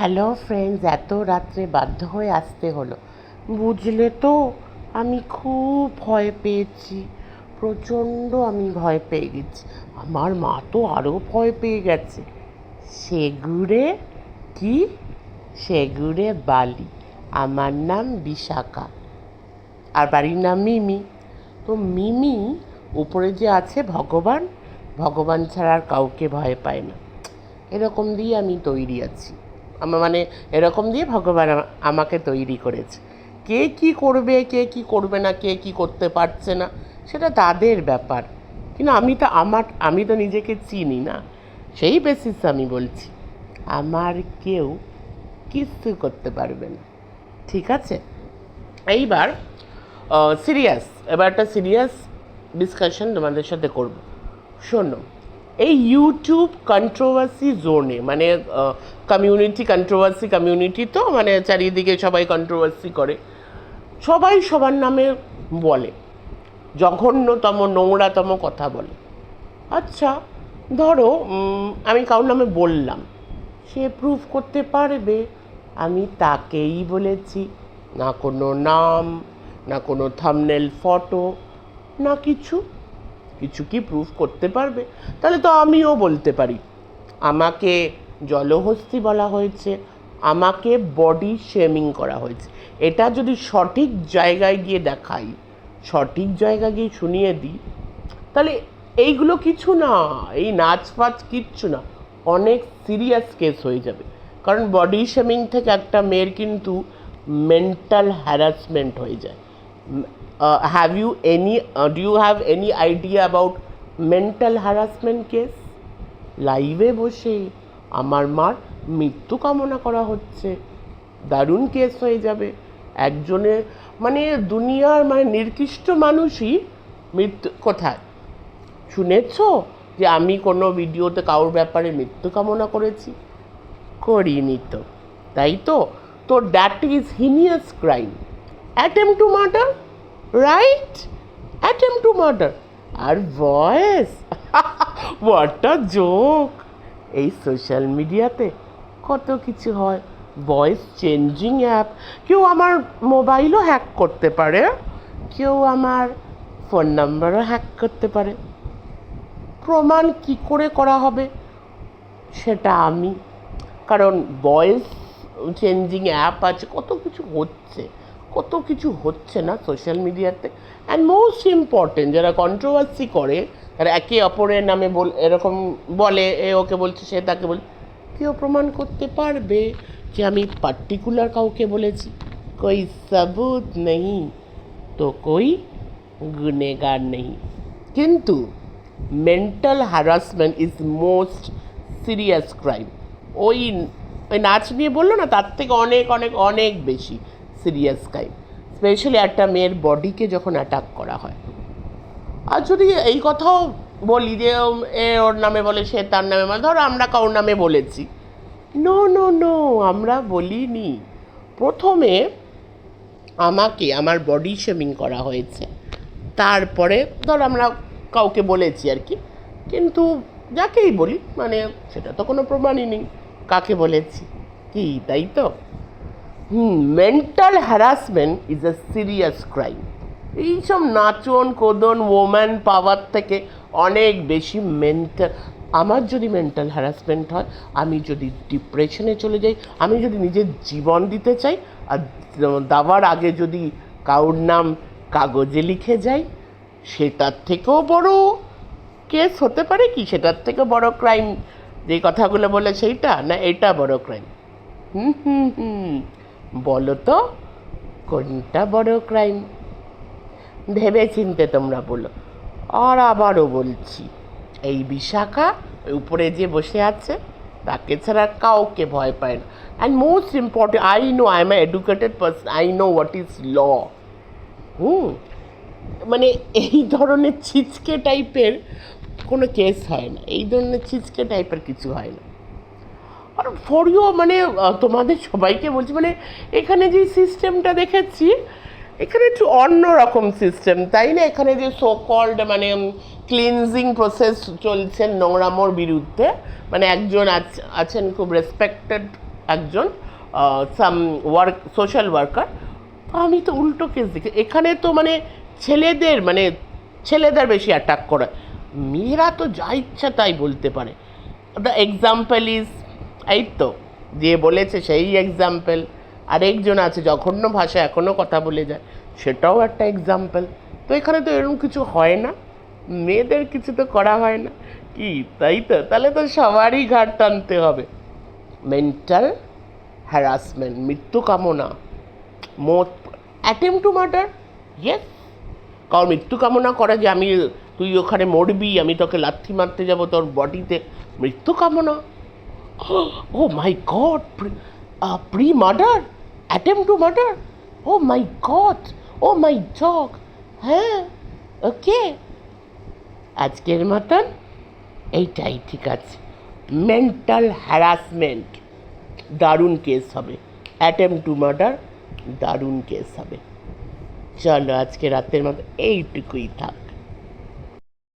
Hello friends এত রাত্রে বাধ্য হয়ে আসতে হলো। বুঝলে তো, আমি খুব ভয় পেয়েছি। প্রচণ্ড আমি ভয় পেয়ে গেছি। আমার মা তো আরও ভয় পেয়ে গেছে। সেগুড়ে কি? সেগুড়ে বালি। আমার নাম বিশাখা। আর বাড়ির নাম মিমি। তো মিমি, উপরে যে আছে ভগবান ভগবান ছাড়া আর কাউকে ভয় পায় না। এরকম দিয়ে আমি তৈরি আছি। আমার মানে এরকম দিয়ে ভগবান আমা- আমাকে তৈরি করেছে। কে কি করবে, কে কি করবে না, কে কি করতে পারছে না, সেটা তাদের ব্যাপার। কিন্তু আমি তো আমার, আমি তো নিজেকে চিনি না। সেই বেসিস আমি বলছি, আমার কেউ কিচ্ছু করতে পারবে না। ঠিক আছে? এইবার সিরিয়াস এবার একটা সিরিয়াস ডিসকাশন তোমাদের সাথে করব। শোনো এই ইউটিউব কন্ট্রোভার্সি জোনে মানে কমিউনিটি কন্ট্রোভার্সি কমিউনিটি তো মানে চারিদিকে সবাই কন্ট্রোভার্সি করে, সবাই সবার নামে বলে, জঘন্যতম, নোংরাতম কথা বলে। আচ্ছা ধরো আমি কারোর নামে বললাম, সে প্রুফ করতে পারবে, আমি তাকেই বলেছি, না কোনো নাম, না কোনো থামনেল ফটো না কিছু। কিছু কি প্রুফ করতে পারবে? তাহলে তো আমিও বলতে পারি। আমাকে জলহস্তি বলা হয়েছে, আমাকে বডি শেমিং করা হয়েছে। এটা যদি সঠিক জায়গায় গিয়ে দেখাই, সঠিক জায়গায় গিয়ে শুনিয়ে দিই, তাহলে এইগুলো কিছু না, এই নাচ ফাচ কিচ্ছু না। অনেক সিরিয়াস কেস হয়ে যাবে। কারণ বডি শেমিং থেকে একটা মেয়ের কিন্তু মেন্টাল হ্যারাসমেন্ট হয়ে যায়। Have you any do you have any idea about mental harassment case লাইভে বসে আমার মার মৃত্যু কামনা করা হচ্ছে। দারুণ কেস হয়ে যাবে। একজনের মানে দুনিয়ার মানে নির্দিষ্ট মানুষই মৃত্যু, কোথায়? শুনেছ যে আমি কোনো ভিডিওতে কারোর ব্যাপারে মৃত্যু কামনা করেছি? করিনি তো। তাই তো? তো that is heinous crime attempt to murder right attempt to murder R voice what a joke এই সোশ্যাল মিডিয়াতে কত কিছু হয়। ভয়েস চেঞ্জিং অ্যাপ কেউ আমার মোবাইলও হ্যাক করতে পারে। কেউ আমার ফোন নাম্বারও হ্যাক করতে পারে। প্রমাণ কি করে করা হবে? সেটা আমি কারণ ভয়েস চেঞ্জিং অ্যাপ আছে, কত কিছু হচ্ছে। কত কিছু হচ্ছে না সোশ্যাল মিডিয়াতে অ্যান্ড মোস্ট ইম্পর্টেন্ট যারা কন্ট্রোভার্সি করে, তারা একে অপরের নামে বল, এরকম বলে, এ ওকে বলছে, সে তাকে বলে, কেউ প্রমাণ করতে পারবে যে আমি পার্টিকুলার কাউকে বলেছি। কই সবুত নেই, তো কই গুনেগার নেই। কিন্তু mental harassment is most serious crime ওই ওই নাচ নিয়ে বলল না, তার থেকে অনেক অনেক অনেক বেশি। সিরিয়াস ক্রাইম স্পেশালি একটা মেয়ের বডিকে যখন অ্যাটাক করা হয়। আর যদি এই কথাও বলি যে এ ওর নামে বলে, সে তার নামে বলে, ধরো আমরা কারোর নামে বলেছি। নো নো নো আমরা বলিনি। প্রথমে আমাকে, আমার বডি শেমিং করা হয়েছে। তারপরে, ধর আমরা কাউকে বলেছি আর কি, কিন্তু যাকেই বলি মানে সেটা তো কোনো প্রমাণই নেই, কাকে বলেছি? কি, তাই তো? Mental harassment is a serious crime এইসব নাচন, কোদন ওম্যান পাওয়ার থেকে অনেক বেশি মেন্টাল আমার যদি মেন্টাল হ্যারাসমেন্ট হয়, আমি যদি ডিপ্রেশনে চলে যাই, আমি যদি নিজের জীবন দিতে চাই, আর দেওয়ার আগে যদি কারোর নাম কাগজে লিখে যাই, সেটার থেকেও বড় কেস হতে পারে কি? সেটার থেকে বড় ক্রাইম যে কথাগুলো বলে সেইটা, না এটা বড় ক্রাইম হুম হুম হুম। বলো তো কোনটা বড় ক্রাইম ভেবে চিনতে তোমরা বলো। আর আবারও বলছি, এই বিশাখা উপরে যে বসে আছে, তাকে ছাড়া কাউকে ভয় পায় না। And most important I know I am educated person I know what is law hmm মানে এই ধরনের ছিচকে টাইপের কোনো কেস হয় না। এই ধরনের ছিচকে টাইপের কিছু হয় না। আর ফর ইউ মানে তোমাদের সবাইকে বলছি মানে এখানে যে সিস্টেমটা দেখেছি, এখানে একটু অন্য রকম সিস্টেম তাই না? এখানে যে সো কল্ড মানে ক্লিনজিং প্রসেস চলছে নোংরামোর বিরুদ্ধে মানে একজন আছ- আছেন খুব রেসপেক্টেড একজন সাম ওয়ার্ক সোশ্যাল ওয়ার্কার আমি তো উল্টো কেস দেখি, এখানে তো মানে ছেলেদের মানে ছেলেদের বেশি অ্যাটাক করে। মেয়েরা তো যা ইচ্ছা তাই বলতে পারে। দ্য এক্সাম্পল ইজ এই তো, যে বলেছে সেই এক্সাম্পল আরেকজন আছে, জঘন্য ভাষা এখনও কথা বলে যায়, সেটাও একটা এক্সাম্পল তো এখানে তো এরকম কিছু হয় না, মেয়েদের কিছু তো করা হয় না। কি, তাই তো? তাহলে তো সবারই ঘাট টানতে হবে। মেন্টাল হ্যারাসমেন্ট মৃত্যু কামনা মোট অ্যাটেম্প টু মার্ডার ইয়েস কারণ মৃত্যু কামনা করা যে আমি, তুই ওখানে মরবি, আমি তোকে লাথি মারতে যাব তোর বডিতে মৃত্যু কামনা। ও my god pre murder attempt to murder oh my god oh my jug হ্যাঁ ওকে আজকের মতন এইটাই, ঠিক আছে। মেন্টাল হ্যারাসমেন্ট দারুণ কেস হবে। অ্যাটেম্প টু মার্ডার দারুণ কেস হবে। চলো আজকে রাতের মতো এইটুকুই থাক।